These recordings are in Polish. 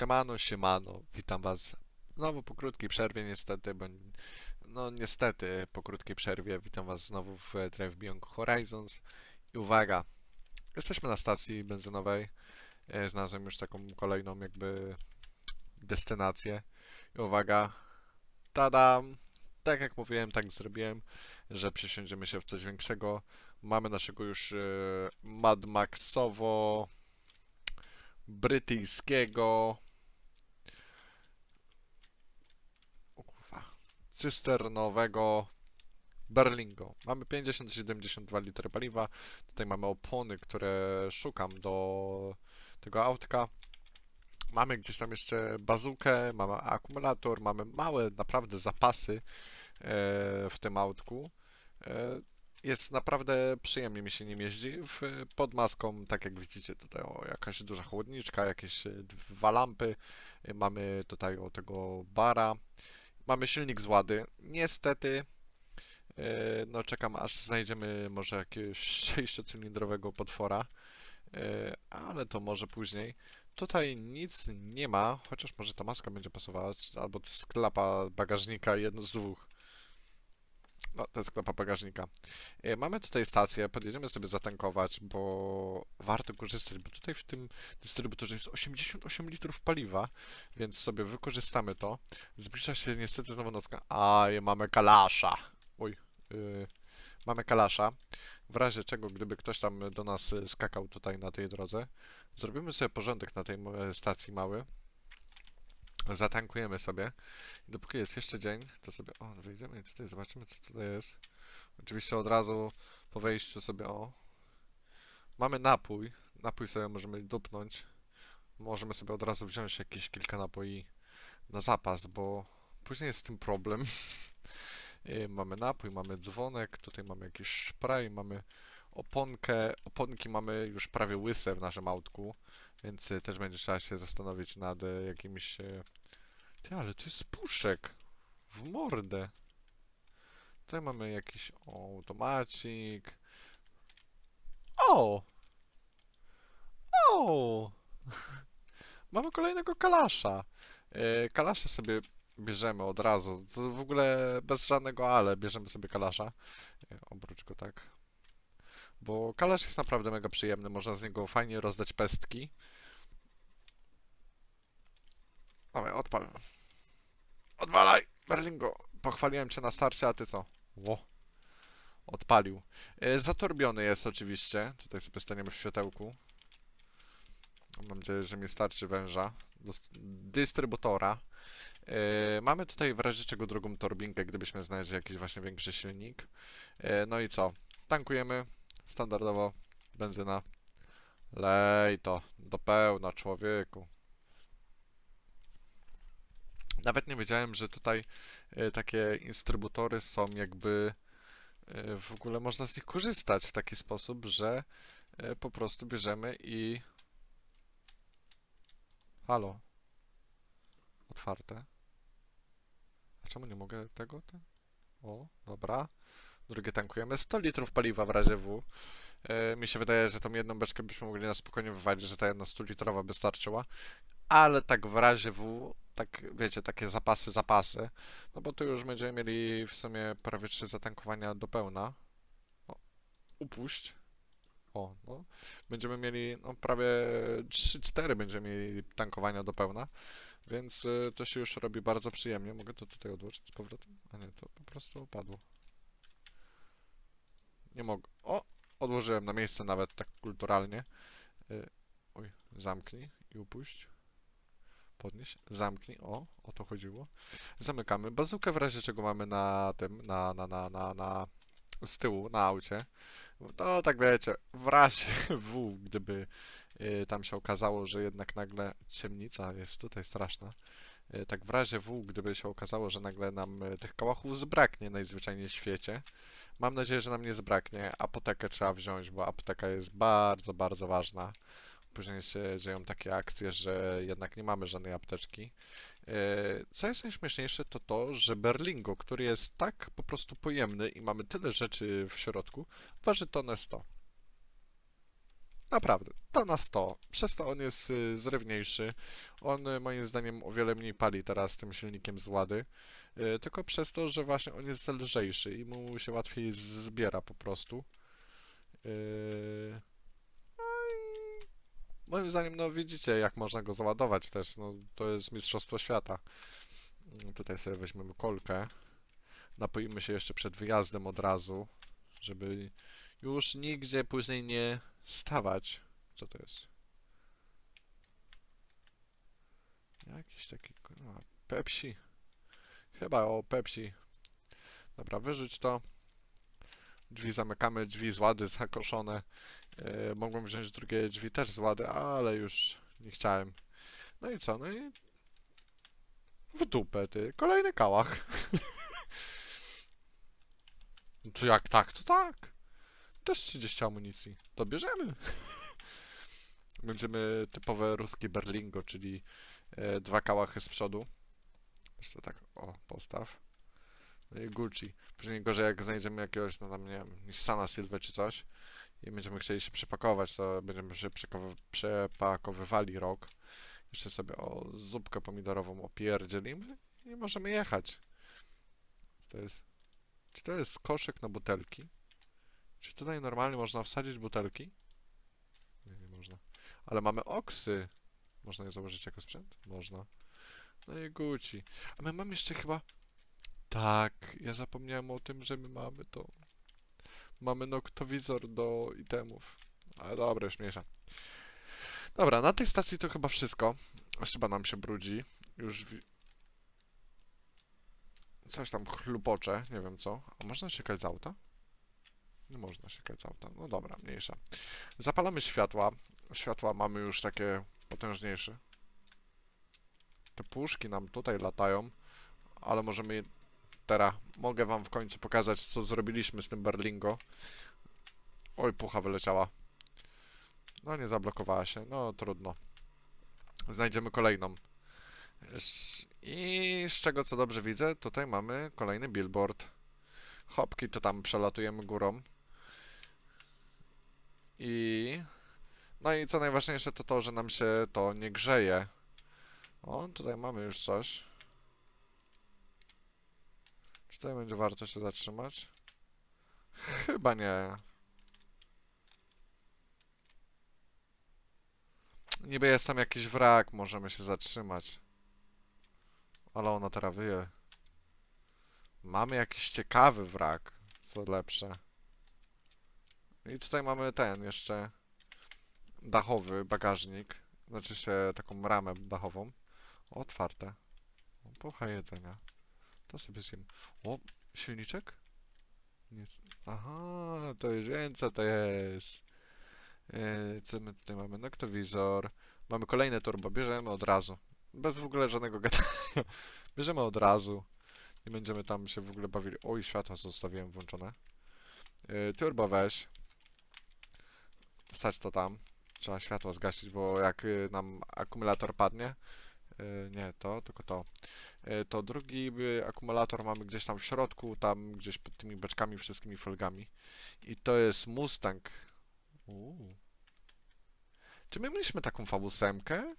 Siemano, siemano, witam was znowu po krótkiej przerwie niestety, bo no niestety po krótkiej przerwie witam was znowu w Drive Beyond Horizons. I uwaga, jesteśmy na stacji benzynowej, E, znalazłem już taką kolejną jakby destynację. I uwaga, tadam, tak jak mówiłem, tak zrobiłem, że przesiądziemy się w coś większego, mamy naszego już e, Mad Maxowo brytyjskiego o kurwa, cysternowego Berlingo. Mamy 50-72 litry paliwa. Tutaj mamy opony, które szukam do tego autka. Mamy gdzieś tam jeszcze bazukę, mamy akumulator, mamy małe naprawdę zapasy e, w tym autku. E, jest naprawdę przyjemnie mi się nim jeździ. Pod maską, tak jak widzicie, tutaj o, jakaś duża chłodniczka, jakieś e, dwa lampy. Mamy tutaj o tego bara. Mamy silnik z łady. Niestety, e, no czekam aż znajdziemy może jakiegoś sześciocylindrowego potwora. E, Ale to może później. Tutaj nic nie ma, chociaż może ta maska będzie pasowała, albo to jest klapa bagażnika, jedno z dwóch. No, to jest klapa bagażnika. E, Mamy tutaj stację, podjedziemy sobie zatankować, bo warto korzystać, bo tutaj w tym dystrybutorze jest 88 litrów paliwa, więc sobie wykorzystamy to. Zbliża się niestety znowu nocka. A, mamy kalasza. Oj, yy, mamy kalasza. W razie czego, gdyby ktoś tam do nas y, skakał tutaj na tej drodze, zrobimy sobie porządek na tej ma- stacji mały. Zatankujemy sobie. I dopóki jest jeszcze dzień, to sobie. O, wyjdziemy i tutaj zobaczymy, co tutaj jest. Oczywiście od razu po wejściu sobie o. Mamy napój. Napój sobie możemy dupnąć. Możemy sobie od razu wziąć jakieś kilka napoi na zapas, bo później jest z tym problem. Y, mamy napój, mamy dzwonek, tutaj mamy jakiś spray, mamy oponkę. Oponki mamy już prawie łyse w naszym autku, więc y, też będzie trzeba się zastanowić nad y, jakimiś... y, Ty, ale to jest puszek! W mordę! Tutaj mamy jakiś automacik. O! O! Mamy kolejnego kalasza. E, Kalasza sobie bierzemy od razu. To w ogóle bez żadnego ale bierzemy sobie kalasza. E, Obróć go tak. Bo kalasz jest naprawdę mega przyjemny. Można z niego fajnie rozdać pestki. Dawaj, odpal. Odwalaj! Berlingo! Pochwaliłem cię na starcie, a ty co? Ło. Odpalił. E, Zatorbiony jest oczywiście. Tutaj sobie staniemy w światełku. Mam nadzieję, że mi starczy węża. Dystrybutora. E, Mamy tutaj w razie czego drugą torbinkę, gdybyśmy znaleźli jakiś właśnie większy silnik. E, No i co? Tankujemy. Standardowo. Benzyna. Lej to. Do pełna, człowieku. Nawet nie wiedziałem, że tutaj e, takie instrybutory są jakby e, w ogóle można z nich korzystać w taki sposób, że e, po prostu bierzemy i Halo. Otwarte. A czemu nie mogę tego? Te? O, dobra. Drugie tankujemy. 100 litrów paliwa w razie W. Mi się wydaje, że tą jedną beczkę byśmy mogli na spokojnie wywalić, że ta jedna 100 litrowa by starczyła. Ale tak w razie W, tak wiecie, takie zapasy, zapasy. No bo tu już będziemy mieli w sumie prawie 3 zatankowania do pełna. O, upuść. O, no. Będziemy mieli no, prawie 3-4 będziemy mieli tankowania do pełna, więc y, to się już robi bardzo przyjemnie. Mogę to tutaj odłożyć z powrotem? A nie, to po prostu opadło. Nie mogę. O! Odłożyłem na miejsce nawet tak kulturalnie. Y, oj, zamknij i upuść. Podnieś, zamknij. O, o to chodziło. Zamykamy. Bazukę w razie czego mamy na tym, na, na, na, na, na z tyłu, na aucie. To tak wiecie, w razie W, gdyby y, tam się okazało, że jednak nagle ciemnica jest tutaj straszna, y, tak w razie W, gdyby się okazało, że nagle nam y, tych kałachów zbraknie najzwyczajniej w świecie, mam nadzieję, że nam nie zbraknie, apotekę trzeba wziąć, bo apoteka jest bardzo, bardzo ważna. Później się dzieją takie akcje, że jednak nie mamy żadnej apteczki. E, Co jest najśmieszniejsze, to to, że Berlingo, który jest tak po prostu pojemny i mamy tyle rzeczy w środku, waży tonę 100. Naprawdę, to na 100. Przez to on jest y, zrywniejszy. On y, moim zdaniem o wiele mniej pali teraz tym silnikiem z Łady. Y, tylko przez to, że właśnie on jest lżejszy i mu się łatwiej zbiera po prostu. Y, no i moim zdaniem, no widzicie, jak można go załadować też. No, to jest mistrzostwo świata. Tutaj sobie weźmiemy kolkę. Napoimy się jeszcze przed wyjazdem od razu, żeby już nigdzie później nie stawać. Co to jest? Jakiś taki. A, Pepsi. Chyba o Pepsi. Dobra, wyrzuć to. Drzwi zamykamy, drzwi z łady zakoszone. E, mogłem wziąć drugie drzwi też z łady, ale już nie chciałem. No i co? No i w dupę, ty. Kolejny kałach. To jak tak, to tak. Też 30 amunicji. To bierzemy. Będziemy typowe ruskie Berlingo, czyli e, dwa kałachy z przodu. Jeszcze tak, o, postaw. No Gucci. Później gorzej jak znajdziemy jakiegoś, no tam nie wiem, Nissana Silver czy coś i będziemy chcieli się przepakować, to będziemy się przepakowywali rok. Jeszcze sobie o zupkę pomidorową opierdzielimy i możemy jechać. To jest? Czy to jest koszyk na butelki? Czy tutaj normalnie można wsadzić butelki? Nie, nie można. Ale mamy oksy. Można je założyć jako sprzęt? Można. No i Gucci. A my mamy jeszcze chyba... Tak, ja zapomniałem o tym, że my mamy to... Mamy noktowizor do itemów. Ale dobra, już mniejsza. Dobra, na tej stacji to chyba wszystko. Szyba nam się brudzi. Już... Coś tam chlupocze, nie wiem co. A można siekać z auta? Nie można siekać z auta. No dobra, mniejsza. Zapalamy światła. Światła mamy już takie potężniejsze. Te puszki nam tutaj latają, ale możemy. Teraz mogę wam w końcu pokazać, co zrobiliśmy z tym Berlingo. Oj, pucha wyleciała. No, nie zablokowała się. No, trudno. Znajdziemy kolejną. I z czego co dobrze widzę, tutaj mamy kolejny billboard. Hopki to tam przelatujemy górą. I... No i co najważniejsze to to, że nam się to nie grzeje. O, tutaj mamy już coś. Tutaj będzie warto się zatrzymać? Chyba nie. Niby jest tam jakiś wrak, możemy się zatrzymać. Ale ona teraz wyje. Mamy jakiś ciekawy wrak, co lepsze. I tutaj mamy ten jeszcze dachowy bagażnik. Znaczy się taką ramę dachową. Otwarte. Pucha jedzenia. To sobie zjem. O, silniczek? Nie. Aha, to już co to jest. Yy, co my tutaj mamy? Noktowizor. Mamy kolejne turbo. Bierzemy od razu. Bez w ogóle żadnego gadania. Bierzemy od razu. Nie będziemy tam się w ogóle bawili. Oj, światła zostawiłem włączone. Yy, turbo weź. Wsadź to tam. Trzeba światła zgasić, bo jak y, nam akumulator padnie, nie to, tylko to, to drugi akumulator mamy gdzieś tam w środku, tam gdzieś pod tymi beczkami, wszystkimi folgami. I to jest Mustang. Uuu. Czy my mieliśmy taką V8?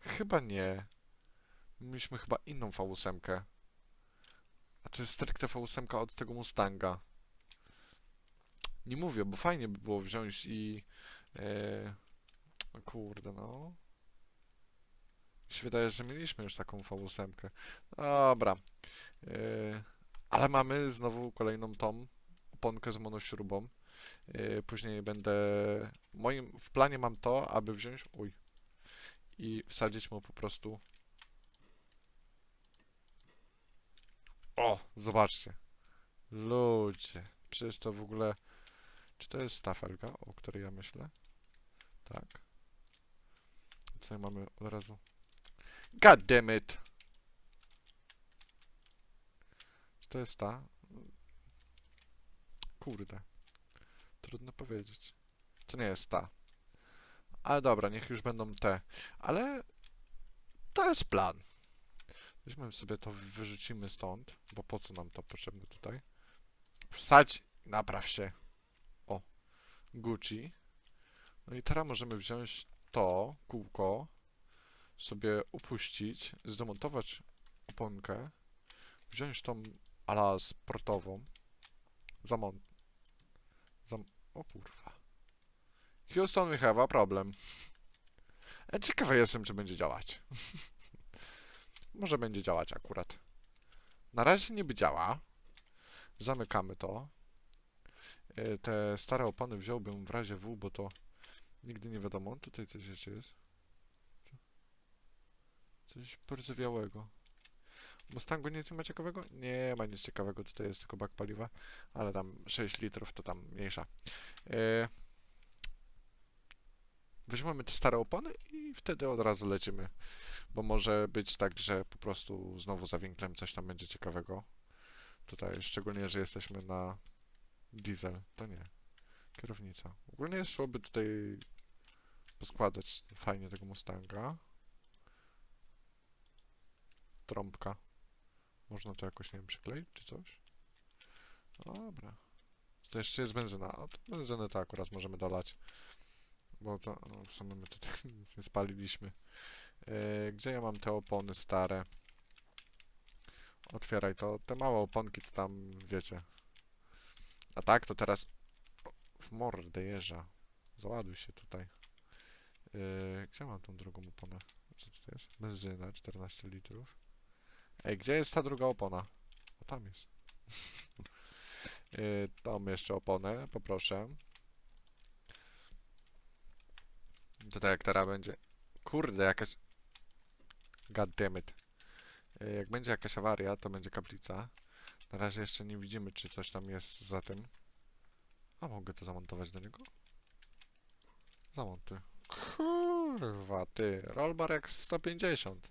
Chyba nie. Mieliśmy chyba inną V8. A to jest stricte V8 od tego Mustanga. Nie mówię, bo fajnie by było wziąć i... E, no kurde, no. Się wydaje, że mieliśmy już taką V8. Dobra. E, ale mamy znowu kolejną tą oponkę z monośrubą. E, później będę... Moim, w planie mam to, aby wziąć... Uj. I wsadzić mu po prostu... O, zobaczcie. Ludzie. Przecież to w ogóle... Czy to jest ta felga, o której ja myślę? Tak. Tutaj mamy od razu... God damn it! Czy to jest ta? Kurde. Trudno powiedzieć. To nie jest ta. Ale dobra, niech już będą te. Ale to jest plan. Weźmy sobie to, wyrzucimy stąd, bo po co nam to potrzebne tutaj? Wsadź, napraw się. O, Gucci. No i teraz możemy wziąć to kółko, sobie upuścić, zdemontować oponkę, wziąć tą ala sportową, zamont... Zam... O kurwa. Houston, we have a problem. E, Ciekawy jestem, czy będzie działać. Może będzie działać akurat. Na razie niby działa. Zamykamy to. E, Te stare opony wziąłbym w razie W, bo to nigdy nie wiadomo. Tutaj coś jeszcze jest. Co? Coś porzewiałego. Mustangu nie ma ciekawego? Nie ma nic ciekawego. Tutaj jest tylko bak paliwa, ale tam 6 litrów to tam mniejsza. E, Weźmiemy te stare opony i wtedy od razu lecimy. Bo może być tak, że po prostu znowu za winklem coś tam będzie ciekawego. Tutaj, szczególnie, że jesteśmy na diesel. To nie. Kierownica. Ogólnie szłoby tutaj poskładać fajnie tego Mustanga. Trąbka. Można to jakoś, nie wiem, przykleić czy coś? Dobra. To jeszcze jest benzyna. A to benzynę to akurat możemy dolać. Bo to, no, w sumie my tutaj nic nie spaliliśmy. E, gdzie ja mam te opony stare? Otwieraj to. Te małe oponki to tam, wiecie. A tak, to teraz w mordę jeża. Załaduj się tutaj. E, gdzie mam tą drugą oponę? Co to jest? Benzyna, 14 litrów. Ej, gdzie jest ta druga opona? O, tam jest. e, tam jeszcze oponę, poproszę. To tak jak teraz będzie. Kurde, jakaś. God damn it. E, Jak będzie jakaś awaria, to będzie kaplica. Na razie jeszcze nie widzimy, czy coś tam jest za tym. A mogę to zamontować do niego? Zamontuj. Kurwa, ty. Rollbar jak 150.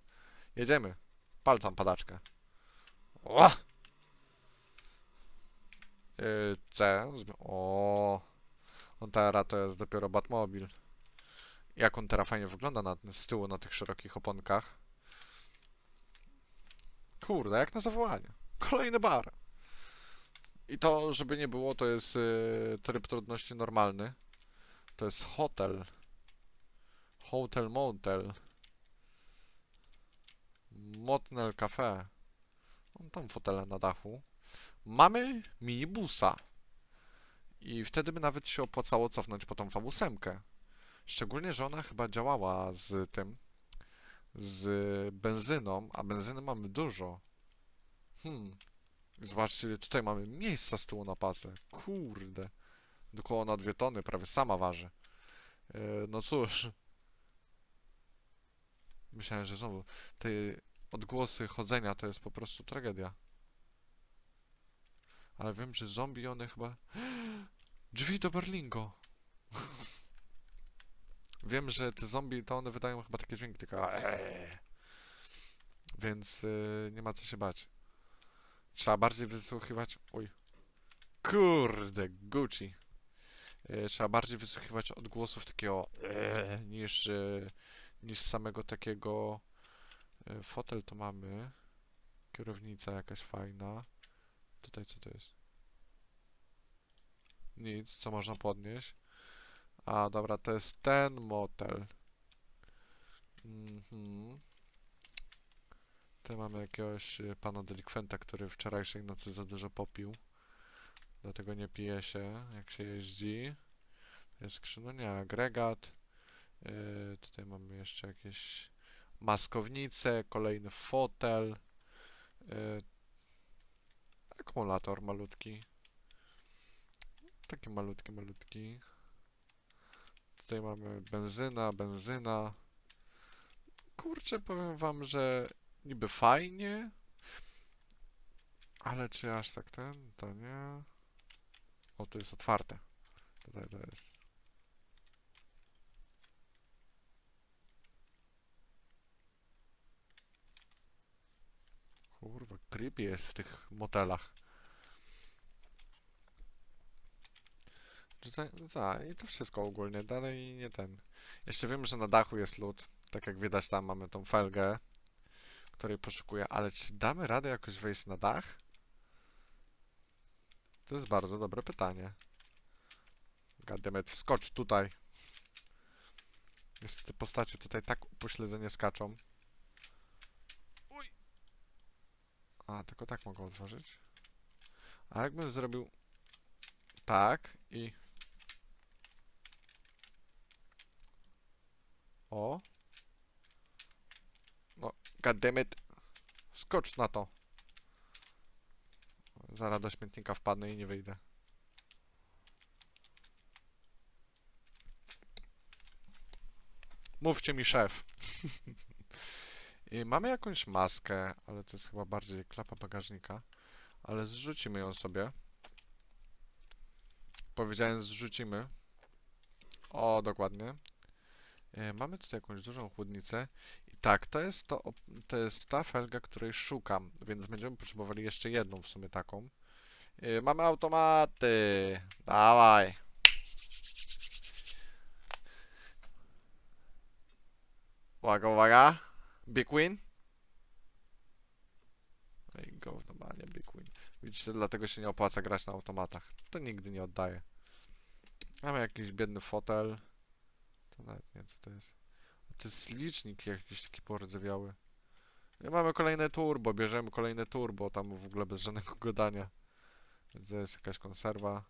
Jedziemy. Pal tam padaczkę. O! Yy, C. O. On teraz to jest dopiero Batmobil. Jak on teraz fajnie wygląda na, z tyłu na tych szerokich oponkach. Kurde, jak na zawołanie. Kolejny bar. I to, żeby nie było, to jest yy, tryb trudności normalny. To jest hotel. Hotel Motel. Motnel Cafe. Mam tam fotele na dachu. Mamy minibusa. I wtedy by nawet się opłacało cofnąć po tą V8. Szczególnie, że ona chyba działała z tym, z benzyną, a benzyny mamy dużo. Hmm. Zobaczcie, tutaj mamy miejsca z tyłu na pacę. Kurde. Około na dwie tony, prawie sama waży. E, no cóż. Myślałem, że znowu te odgłosy chodzenia to jest po prostu tragedia. Ale wiem, że zombie one chyba... Drzwi do Berlingo! Wiem, że te zombie to one wydają chyba takie dźwięki, tylko. Więc y, nie ma co się bać. Trzeba bardziej wysłuchiwać. Oj. Kurde, Gucci. Y, trzeba bardziej wysłuchiwać odgłosów takiego eee, niż, y, niż samego takiego. Y, fotel to mamy. Kierownica jakaś fajna. Tutaj co to jest? Nic, co można podnieść. A, dobra, to jest ten motel. Mhm. Tutaj mamy jakiegoś y, pana delikwenta, który wczorajszej nocy za dużo popił. Dlatego nie pije się, jak się jeździ. Jest skrzynia, no agregat. Yy, tutaj mamy jeszcze jakieś maskownice, kolejny fotel. Yy, akumulator malutki. Taki malutki, malutki. Tutaj mamy benzyna, benzyna. Kurczę, powiem wam, że niby fajnie, ale czy aż tak ten, to nie. O, to jest otwarte. Tutaj to jest. Kurwa, creepy jest w tych motelach. Tak, tak, i to wszystko ogólnie, dalej nie ten. Jeszcze wiem, że na dachu jest lód, tak jak widać tam mamy tą felgę, której poszukuję, ale czy damy radę jakoś wejść na dach? To jest bardzo dobre pytanie. Gademet, wskocz tutaj. Niestety postacie tutaj tak upośledzenie skaczą. Uj! A, tylko tak mogą otworzyć. A jakbym zrobił tak i... O! No, goddammit! Skocz na to! Zaraz do śmietnika wpadnę i nie wyjdę. Mówcie mi szef. I mamy jakąś maskę, ale to jest chyba bardziej klapa bagażnika. Ale zrzucimy ją sobie. Powiedziałem zrzucimy. O, dokładnie. E, Mamy tutaj jakąś dużą chłodnicę. I tak, to jest to, to jest ta felga, której szukam, więc będziemy potrzebowali jeszcze jedną w sumie taką. E, Mamy automaty. Dawaj. Uwaga, uwaga. Big win. I gówno ma, nie big win. Widzicie, dlatego się nie opłaca grać na automatach. To nigdy nie oddaje. Mamy jakiś biedny fotel. To nawet nie wiem, co to jest. To jest licznik jakiś taki porydzewiały. I mamy kolejne turbo, bierzemy kolejne turbo, tam w ogóle bez żadnego gadania. To jest jakaś konserwa.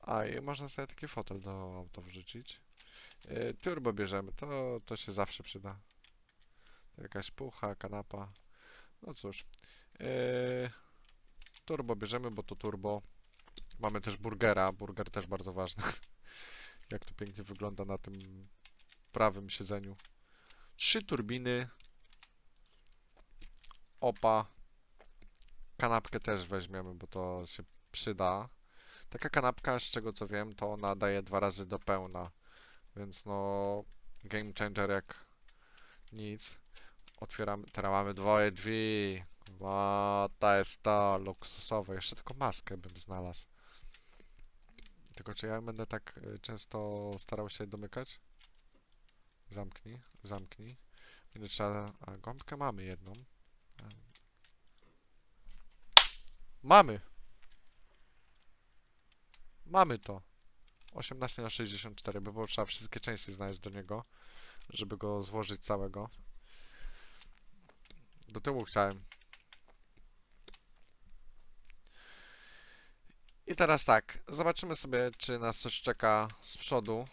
A i można sobie taki fotel do auta wrzucić. Yy, turbo bierzemy, to, to się zawsze przyda. Jakaś pucha, kanapa. No cóż. Yy, turbo bierzemy, bo to turbo. Mamy też burgera. Burger też bardzo ważny. Jak to pięknie wygląda na tym prawym siedzeniu. Trzy turbiny. Opa. Kanapkę też weźmiemy, bo to się przyda. Taka kanapka, z czego co wiem, to ona daje dwa razy do pełna. Więc no, game changer jak nic. Otwieramy, teraz mamy dwoje drzwi. O, to jest to, luksusowe. Jeszcze tylko maskę bym znalazł. Tylko czy ja będę tak y, często starał się domykać? Zamknij, zamknij. Będzie trzeba... A, gąbkę mamy jedną. Mamy! Mamy to. 18 na 64, by było trzeba wszystkie części znaleźć do niego, żeby go złożyć całego. Do tyłu chciałem. I teraz tak, zobaczymy sobie, czy nas coś czeka z przodu.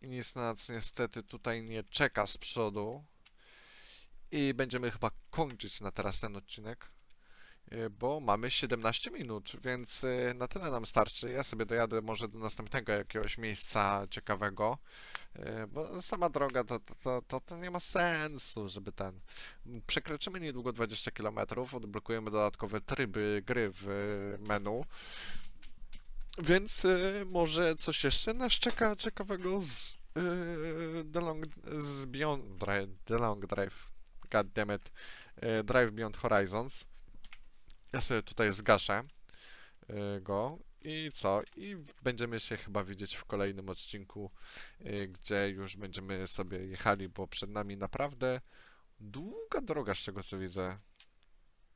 I nic nas niestety tutaj nie czeka z przodu. I będziemy chyba kończyć na teraz ten odcinek. Y, Bo mamy 17 minut, więc y, na tyle nam starczy. Ja sobie dojadę może do następnego jakiegoś miejsca ciekawego, y, bo sama droga to, to, to, to, nie ma sensu, żeby ten. Przekroczymy niedługo 20 km, odblokujemy dodatkowe tryby gry w menu. Więc może coś jeszcze nas czeka ciekawego z The Long, z Beyond Drive, The Long Drive, God damn it, Drive Beyond Horizons. Ja sobie tutaj zgaszę y, go i co? I będziemy się chyba widzieć w kolejnym odcinku, y, gdzie już będziemy sobie jechali, bo przed nami naprawdę długa droga, z czego co widzę.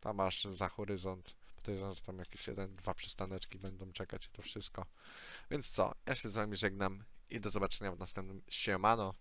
Tam aż za horyzont. Podejrzewam, że tam jakieś jeden, dwa przystaneczki będą czekać i to wszystko. Więc co? Ja się z wami żegnam i do zobaczenia w następnym siemano.